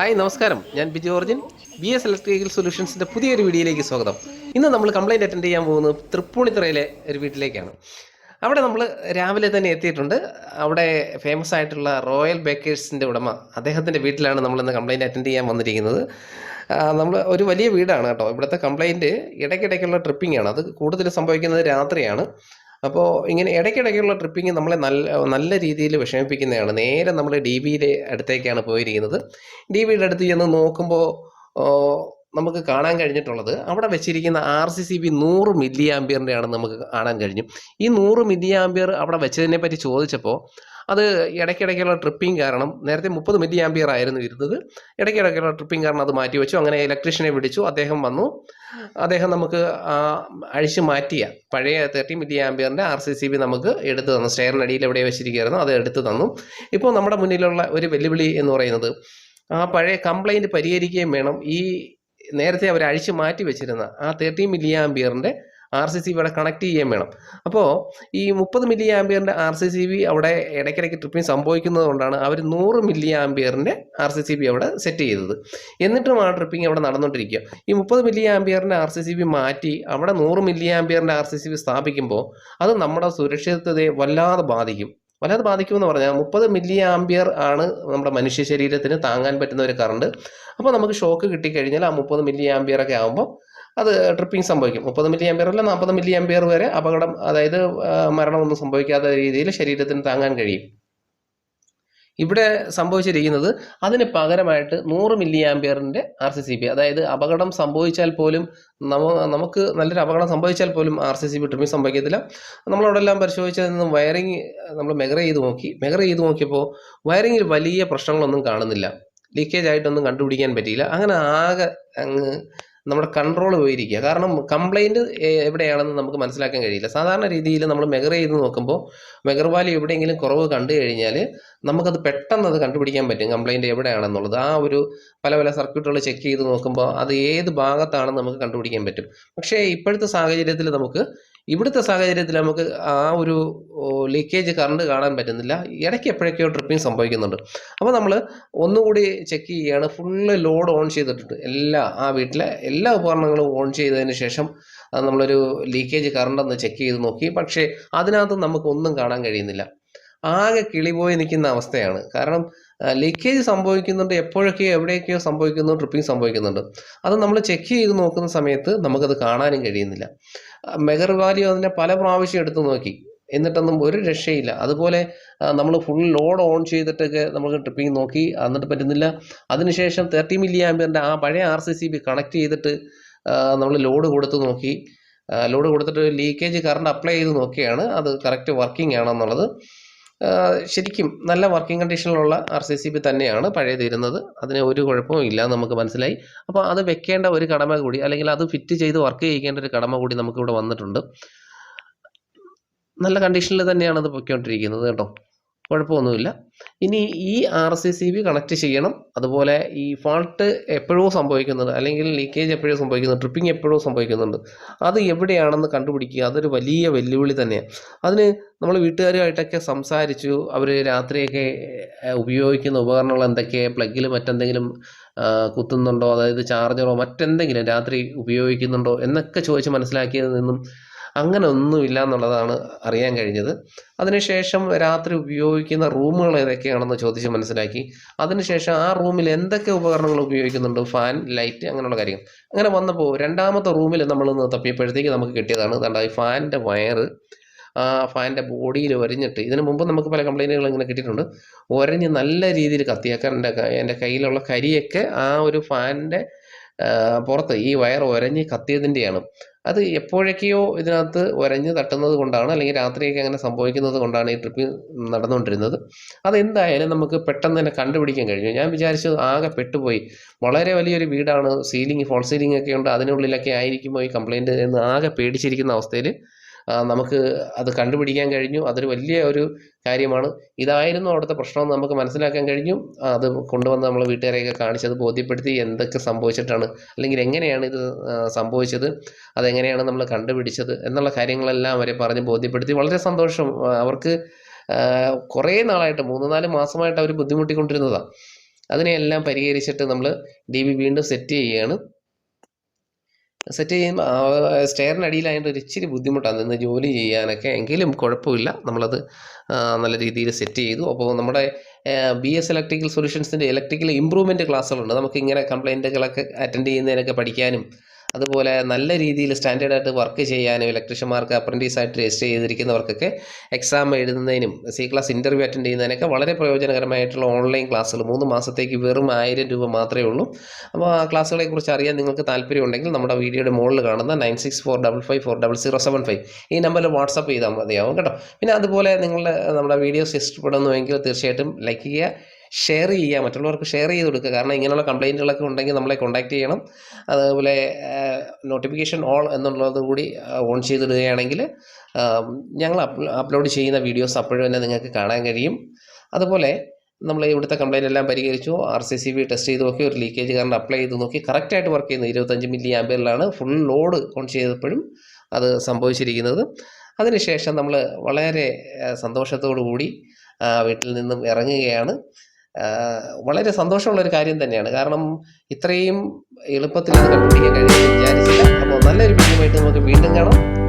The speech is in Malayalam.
ഹായ് നമസ്കാരം. ഞാൻ Biju origin B S electrical സൊല്യൂഷൻസിന്റെ പുതിയൊരു വീഡിയോയിലേക്ക് സ്വാഗതം. ഇന്ന് നമ്മൾ കംപ്ലൈന്റ് അറ്റൻഡ് ചെയ്യാൻ പോകുന്നത് തൃപ്പൂണിത്തുറയിലെ ഒരു വീട്ടിലേക്കാണ്. അവിടെ നമ്മൾ രാവിലെ തന്നെ എത്തിയിട്ടുണ്ട്. അവിടെ ഫേമസ് ആയിട്ടുള്ള റോയൽ ബേക്കേഴ്സിന്റെ ഉടമ അദ്ദേഹത്തിന്റെ വീട്ടിലാണ് നമ്മളിന്ന് കംപ്ലൈന്റ് അറ്റൻഡ് ചെയ്യാൻ വന്നിരിക്കുന്നത്. നമ്മൾ ഒരു വലിയ വീടാണ് കേട്ടോ. ഇവിടുത്തെ കംപ്ലൈന്റ് ഇടയ്ക്കിടയ്ക്കുള്ള ട്രിപ്പിംഗ് ആണ്. അത് കൂടുതൽ സംഭവിക്കുന്നത് രാത്രിയാണ്. അപ്പോൾ ഇങ്ങനെ ഇടയ്ക്കിടയ്ക്കുള്ള ട്രിപ്പിംഗ് നമ്മളെ നല്ല നല്ല രീതിയിൽ വിഷമിപ്പിക്കുന്നതാണ്. നേരെ നമ്മൾ ഡി ബിയുടെ അടുത്തേക്കാണ് പോയിരിക്കുന്നത്. ഡി ബിയുടെ അടുത്ത് ചെന്ന് നോക്കുമ്പോൾ നമുക്ക് കാണാൻ കഴിഞ്ഞിട്ടുള്ളത് അവിടെ വെച്ചിരിക്കുന്ന ആർ സി സി ബി നൂറ് മില്ലി ആണെന്ന് നമുക്ക് കാണാൻ കഴിഞ്ഞു. ഈ നൂറ് മില്ലി ആംബിയർ അവിടെ വെച്ചതിനെ പറ്റി ചോദിച്ചപ്പോൾ അത് ഇടയ്ക്കിടയ്ക്കുള്ള ട്രിപ്പിംഗ് കാരണം നേരത്തെ മുപ്പത് മില്ലി ആംബിയർ ആയിരുന്നു ഇരുന്നത്. ഇടയ്ക്കിടയ്ക്കുള്ള ട്രിപ്പിംഗ് കാരണം അത് മാറ്റി വെച്ചു. അങ്ങനെ ഇലക്ട്രീഷ്യനെ വിളിച്ചു. അദ്ദേഹം വന്നു. അദ്ദേഹം നമുക്ക് അഴിച്ചു മാറ്റിയ. പഴയ തേർട്ടി മില്ലി ആംബിയറിന്റെ ആർ സി സി ബി നമുക്ക് എടുത്തു തന്നു. സ്റ്റെയറിനടിയിൽ എവിടെ വെച്ചിരിക്കുകയായിരുന്നു. അത് എടുത്തു തന്നു. ഇപ്പോൾ നമ്മുടെ മുന്നിലുള്ള ഒരു വെല്ലുവിളി എന്ന് പറയുന്നത് ആ പഴയ കംപ്ലൈന്റ് പരിഹരിക്കുകയും വേണം. ഈ നേരത്തെ അവർ അഴിച്ചു മാറ്റി വെച്ചിരുന്ന ആ തേർട്ടി മില്ലി ആംബിയറിന്റെ ആർ സി സി ഇവിടെ കണക്ട് ചെയ്യാൻ വേണം. അപ്പോൾ ഈ മുപ്പത് മില്ലി ആംബിയറിന്റെ ആർ സി സി ബി അവിടെ ഇടയ്ക്കിടയ്ക്ക് ട്രിപ്പിംഗ് സംഭവിക്കുന്നത് കൊണ്ടാണ് അവർ നൂറ് മില്ലി ആംബിയറിന്റെ ആർ സി സി ബി അവിടെ സെറ്റ് ചെയ്തത്. എന്നിട്ടും ആ ട്രിപ്പിംഗ് അവിടെ നടന്നുകൊണ്ടിരിക്കുക ഈ മുപ്പത് മില്ലി ആംബിയറിന്റെ ആർ സി സി ബി മാറ്റി അവിടെ നൂറ് മില്ലി ആംബിയറിന്റെ ആർ സി സി ബി സ്ഥാപിക്കുമ്പോൾ അത് നമ്മുടെ സുരക്ഷിതത്വത്തെ വല്ലാതെ ബാധിക്കും. വല്ലാതെ ബാധിക്കുമെന്ന് പറഞ്ഞാൽ മുപ്പത് മില്ലി ആംബിയർ ആണ് നമ്മുടെ മനുഷ്യ ശരീരത്തിന് താങ്ങാൻ പറ്റുന്ന ഒരു കറണ്ട് അപ്പോൾ നമുക്ക് ഷോക്ക് കിട്ടിക്കഴിഞ്ഞാൽ ആ മുപ്പത് മില്ലി ആംബിയർ ഒക്കെ ആകുമ്പോൾ അത് ട്രിപ്പിംഗ് സംഭവിക്കും. മുപ്പത് മില്ലി ആമ്പിയർ അല്ല നാൽപ്പത് മില്ലി ആമ്പിയർ വരെ അപകടം അതായത് മരണമൊന്നും സംഭവിക്കാത്ത രീതിയിൽ ശരീരത്തിന് താങ്ങാൻ കഴിയും. ഇവിടെ സംഭവിച്ചിരിക്കുന്നത് അതിന് പകരമായിട്ട് നൂറ് മില്ലി ആംബിയറിന്റെ ആർ സി സി ബി അതായത് അപകടം സംഭവിച്ചാൽ പോലും നമ നമുക്ക് നല്ലൊരു അപകടം സംഭവിച്ചാൽ പോലും R C C B tripping സംഭവിക്കത്തില്ല. നമ്മളവിടെ എല്ലാം പരിശോധിച്ചതിൽ വയറിങ് നമ്മൾ മെഗർ ചെയ്ത് നോക്കി. മെഗർ ചെയ്ത് നോക്കിയപ്പോൾ വയറിങ്ങിൽ വലിയ പ്രശ്നങ്ങളൊന്നും കാണുന്നില്ല. ലീക്കേജ് ആയിട്ടൊന്നും കണ്ടുപിടിക്കാൻ പറ്റിയില്ല. അങ്ങനെ ആകെ അങ്ങ് നമ്മുടെ കൺട്രോൾ പോയിരിക്കുക. കാരണം കംപ്ലൈന്റ് എവിടെയാണെന്ന് നമുക്ക് മനസ്സിലാക്കാൻ കഴിയില്ല. സാധാരണ രീതിയിൽ നമ്മൾ മെഗർ ചെയ്ത് നോക്കുമ്പോൾ മെഗർ വാല്യൂ എവിടെയെങ്കിലും കുറവ് കണ്ടു കഴിഞ്ഞാൽ നമുക്കത് പെട്ടെന്ന് അത് കണ്ടുപിടിക്കാൻ പറ്റും. കംപ്ലൈന്റ് എവിടെയാണെന്നുള്ളത്. ആ ഒരു പല പല സർക്യൂട്ടുകൾ ചെക്ക് ചെയ്ത് നോക്കുമ്പോൾ അത് ഏത് ഭാഗത്താണെന്ന് നമുക്ക് കണ്ടുപിടിക്കാൻ പറ്റും. പക്ഷേ ഇപ്പോഴത്തെ സാഹചര്യത്തിൽ നമുക്ക് ഇവിടുത്തെ സാഹചര്യത്തിൽ നമുക്ക് ആ ഒരു ലീക്കേജ് കറണ്ട് കാണാൻ പറ്റുന്നില്ല. ഇടയ്ക്ക് എപ്പോഴൊക്കെയോ ട്രിപ്പിംഗ് സംഭവിക്കുന്നുണ്ട്. അപ്പോൾ നമ്മൾ ഒന്നുകൂടി ചെക്ക് ചെയ്യുകയാണ്. ഫുള്ള് ലോഡ് ഓൺ ചെയ്തിട്ടുണ്ട്. എല്ലാ ആ വീട്ടിലെ എല്ലാ ഉപകരണങ്ങളും ഓൺ ചെയ്തതിന് ശേഷം അത് നമ്മളൊരു ലീക്കേജ് കറണ്ട് ഒന്ന് ചെക്ക് ചെയ്ത് നോക്കി. പക്ഷേ അതിനകത്ത് നമുക്കൊന്നും കാണാൻ കഴിയുന്നില്ല. ആകെ കിളിപോയി നിൽക്കുന്ന അവസ്ഥയാണ്. കാരണം ലീക്കേജ് സംഭവിക്കുന്നുണ്ട് എപ്പോഴൊക്കെയോ എവിടെയൊക്കെയോ സംഭവിക്കുന്നു ട്രിപ്പിംഗ് സംഭവിക്കുന്നുണ്ട്. അത് നമ്മൾ ചെക്ക് ചെയ്ത് നോക്കുന്ന സമയത്ത് നമുക്കത് കാണാനും കഴിയുന്നില്ല. മെഗർ വാല്യൂ അതിനെ പല പ്രാവശ്യം എടുത്തു നോക്കി. എന്നിട്ടൊന്നും ഒരു രക്ഷയില്ല. അതുപോലെ നമ്മൾ ഫുൾ ലോഡ് ഓൺ ചെയ്തിട്ടൊക്കെ നമുക്ക് ട്രിപ്പിംഗ് നോക്കി എന്നിട്ട് പറ്റുന്നില്ല. അതിനുശേഷം തേർട്ടി മില്ലി ആംബിയറിന്റെ ആ പഴയ R C C B connect ചെയ്തിട്ട് നമ്മൾ ലോഡ് കൊടുത്ത് നോക്കി. ലോഡ് കൊടുത്തിട്ട് ലീക്കേജ് കറണ്ട് അപ്ലൈ ചെയ്ത് നോക്കിയാണ് അത് കറക്റ്റ് വർക്കിംഗ് ആണെന്നുള്ളത്. ശരിക്കും നല്ല വർക്കിംഗ് കണ്ടീഷനിലുള്ള ആർ സി സി ബി തന്നെയാണ് പഴയ തീരുന്നത് അതിന് ഒരു കുഴപ്പവും ഇല്ല നമുക്ക് മനസ്സിലായി. അപ്പോൾ അത് വെക്കേണ്ട ഒരു കടമ കൂടി അല്ലെങ്കിൽ അത് ഫിറ്റ് ചെയ്ത് വർക്ക് ചെയ്യിക്കേണ്ട ഒരു കടമ കൂടി നമുക്കിവിടെ വന്നിട്ടുണ്ട്. നല്ല കണ്ടീഷനിൽ തന്നെയാണ് അത് പൊയ്ക്കൊണ്ടിരിക്കുന്നത് കേട്ടോ. കുഴപ്പമൊന്നുമില്ല. ഇനി ഈ R C C B connect ചെയ്യണം. അതുപോലെ ഈ ഫോൾട്ട് എപ്പോഴോ സംഭവിക്കുന്നുണ്ട്. അല്ലെങ്കിൽ ലീക്കേജ് എപ്പോഴോ സംഭവിക്കുന്നുണ്ട്. ട്രിപ്പിംഗ് എപ്പോഴോ സംഭവിക്കുന്നുണ്ട്. അത് എവിടെയാണെന്ന് കണ്ടുപിടിക്കുക അതൊരു വലിയ വെല്ലുവിളി തന്നെയാണ്. അതിന് നമ്മൾ വീട്ടുകാരുമായിട്ടൊക്കെ സംസാരിച്ചു. അവർ രാത്രിയൊക്കെ ഉപയോഗിക്കുന്ന ഉപകരണങ്ങൾ എന്തൊക്കെ പ്ലഗിൽ മറ്റെന്തെങ്കിലും കുത്തുന്നുണ്ടോ? അതായത് ചാർജറോ മറ്റെന്തെങ്കിലും രാത്രി ഉപയോഗിക്കുന്നുണ്ടോ എന്നൊക്കെ ചോദിച്ച് മനസ്സിലാക്കിയതിൽ നിന്നും അങ്ങനെ ഒന്നുമില്ല എന്നുള്ളതാണ് അറിയാൻ കഴിഞ്ഞത്. അതിനുശേഷം രാത്രി ഉപയോഗിക്കുന്ന റൂമുകൾ ഏതൊക്കെയാണെന്ന് ചോദിച്ച് മനസ്സിലാക്കി. അതിനുശേഷം ആ റൂമിൽ എന്തൊക്കെ ഉപകരണങ്ങൾ ഉപയോഗിക്കുന്നുണ്ട്? ഫാൻ ലൈറ്റ് അങ്ങനെയുള്ള കാര്യങ്ങൾ. അങ്ങനെ വന്നപ്പോൾ രണ്ടാമത്തെ റൂമിൽ നമ്മൾ നിന്ന് തപ്പിയപ്പോഴത്തേക്ക് നമുക്ക് കിട്ടിയതാണ്. ദാണ്ട ഈ ഫാനിന്റെ വയറ് ആ ഫാനിന്റെ ബോഡിയിൽ ഒരഞ്ഞിട്ട് ഇതിനു മുമ്പ് നമുക്ക് പല കംപ്ലൈന്റുകൾ ഇങ്ങനെ കിട്ടിയിട്ടുണ്ട്. ഒരഞ്ഞ് നല്ല രീതിയിൽ കത്തിയാക്കാൻ എന്റെ എന്റെ കയ്യിലുള്ള കരിയൊക്കെ ആ ഒരു ഫാനിന്റെ പുറത്ത് ഈ വയർ ഒരഞ്ഞ് കത്തിയതിന്റെയാണ് അത് എപ്പോഴൊക്കെയോ ഇതിനകത്ത് ഒരഞ്ഞ് തട്ടുന്നത് കൊണ്ടാണ് അല്ലെങ്കിൽ രാത്രിയൊക്കെ അങ്ങനെ സംഭവിക്കുന്നത് കൊണ്ടാണ് ഈ ട്രിപ്പ് നടന്നുകൊണ്ടിരുന്നത്. അതെന്തായാലും നമുക്ക് പെട്ടെന്ന് തന്നെ കണ്ടുപിടിക്കാൻ കഴിഞ്ഞു. ഞാൻ വിചാരിച്ചു ആകെ പെട്ടുപോയി. വളരെ വലിയൊരു വീടാണ്. സീലിംഗ് ഫോൾ സീലിംഗ് ഒക്കെ ഉണ്ട്. അതിനുള്ളിലൊക്കെ ആയിരിക്കുമോ ഈ കംപ്ലൈന്റ് എന്ന് ആകെ പേടിച്ചിരിക്കുന്ന അവസ്ഥയിൽ നമുക്ക് അത് കണ്ടുപിടിക്കാൻ കഴിഞ്ഞു. അതൊരു വലിയ ഒരു കാര്യമാണ്. ഇതായിരുന്നു അവിടുത്തെ പ്രശ്നം നമുക്ക് മനസ്സിലാക്കാൻ കഴിഞ്ഞു. അത് കൊണ്ടുവന്ന് നമ്മൾ വീട്ടുകാരെയൊക്കെ കാണിച്ചത് ബോധ്യപ്പെടുത്തി എന്തൊക്കെ സംഭവിച്ചിട്ടാണ് അല്ലെങ്കിൽ എങ്ങനെയാണ് ഇത് സംഭവിച്ചത് അതെങ്ങനെയാണ് നമ്മൾ കണ്ടുപിടിച്ചത് എന്നുള്ള കാര്യങ്ങളെല്ലാം അവരെ പറഞ്ഞ് ബോധ്യപ്പെടുത്തി വളരെ സന്തോഷം. അവർക്ക് കുറേ നാളായിട്ട് മൂന്ന് നാല് മാസമായിട്ട് അവർ ബുദ്ധിമുട്ടിക്കൊണ്ടിരുന്നതാണ് അതിനെയെല്ലാം പരിഹരിച്ചിട്ട് നമ്മൾ ഡി വീണ്ടും സെറ്റ് ചെയ്യുകയാണ്. സെറ്റ് ചെയ്യുമ്പോൾ സ്റ്റെയറിനടിയിലായതുകൊണ്ട് ഒരു ഇച്ചിരി ബുദ്ധിമുട്ടാണ്. നിന്ന് ജോലി ചെയ്യാനൊക്കെ എങ്കിലും കുഴപ്പമില്ല. നമ്മളത് നല്ല രീതിയിൽ സെറ്റ് ചെയ്തു. അപ്പോൾ നമ്മുടെ ബി എസ് ഇലക്ട്രിക്കൽ സൊല്യൂഷൻസിന്റെ ഇലക്ട്രിക്കൽ ഇമ്പ്രൂവ്മെന്റ് ക്ലാസ്സുകളുണ്ട്. നമുക്ക് ഇങ്ങനെ കംപ്ലൈന്റുകളൊക്കെ അറ്റൻഡ് ചെയ്യുന്നതിനൊക്കെ പഠിക്കാനും അതുപോലെ നല്ല രീതിയിൽ സ്റ്റാൻഡേർഡായിട്ട് വർക്ക് ചെയ്യാനും ഇലക്ട്രീഷ്യന്മാർക്ക് അപ്രന്റീസ് ആയിട്ട് രജിസ്റ്റർ ചെയ്തിരിക്കുന്നവർക്കൊക്കെ എക്സാം എഴുതുന്നതിനും സി ക്ലാസ് ഇന്റർവ്യൂ അറ്റൻഡ് ചെയ്യുന്നതിനൊക്കെ വളരെ പ്രയോജനകരമായിട്ടുള്ള ഓൺലൈൻ ക്ലാസ്സുകൾ മൂന്ന് മാസത്തേക്ക് വെറും ആയിരം രൂപ മാത്രമേ ഉള്ളൂ. അപ്പോൾ ആ ക്ലാസ്സുകളെ കുറിച്ച് അറിയാൻ നിങ്ങൾക്ക് താല്പര്യമുണ്ടെങ്കിൽ നമ്മുടെ വീഡിയോയുടെ മുകളിൽ കാണുന്ന nine six four double five four double zero seven five ഈ നമ്പറിൽ വാട്സപ്പ് ചെയ്താൽ മതിയാവും കേട്ടോ. പിന്നെ അതുപോലെ നിങ്ങളുടെ നമ്മുടെ വീഡിയോസ് ഇഷ്ടപ്പെടുന്നുവെങ്കിൽ തീർച്ചയായിട്ടും ലൈക്ക് ചെയ്യുക. ഷെയർ ചെയ്യുക മറ്റുള്ളവർക്ക് ഷെയർ ചെയ്ത് കൊടുക്കുക. കാരണം ഇങ്ങനെയുള്ള കംപ്ലൈന്റുകളൊക്കെ ഉണ്ടെങ്കിൽ നമ്മളെ കോൺടാക്ട് ചെയ്യണം. അതുപോലെ നോട്ടിഫിക്കേഷൻ ഓൾ എന്നുള്ളത് കൂടി ഓൺ ചെയ്തിടുകയാണെങ്കിൽ ഞങ്ങൾ അപ്ലോഡ് ചെയ്യുന്ന വീഡിയോസ് അപ്പോഴും തന്നെ നിങ്ങൾക്ക് കാണാൻ കഴിയും. അതുപോലെ നമ്മൾ ഇവിടുത്തെ കംപ്ലയിന്റ് എല്ലാം പരിഹരിച്ചു. R C C B test ചെയ്ത് നോക്കി ഒരു ലീക്കേജ് കാരണം അപ്ലൈ ചെയ്ത് നോക്കി. കറക്റ്റായിട്ട് വർക്ക് ചെയ്യുന്നത് ഇരുപത്തഞ്ച് മില്ലി ആംബിയറിലാണ് ഫുൾ ലോഡ് ഓൺ ചെയ്തപ്പോഴും അത് സംഭവിച്ചിരിക്കുന്നത്. അതിനുശേഷം നമ്മൾ വളരെ സന്തോഷത്തോടു കൂടി വീട്ടിൽ നിന്നും ഇറങ്ങുകയാണ്. വളരെ സന്തോഷമുള്ള ഒരു കാര്യം തന്നെയാണ്. കാരണം ഇത്രയും എളുപ്പത്തിൽ കണ്ടുപിടിക്കാൻ കഴിയുമെന്ന് വിചാരിച്ചില്ല. അപ്പോൾ നല്ലൊരു വീഡിയോ ആയിട്ട് നമുക്ക് വീണ്ടും കാണാം.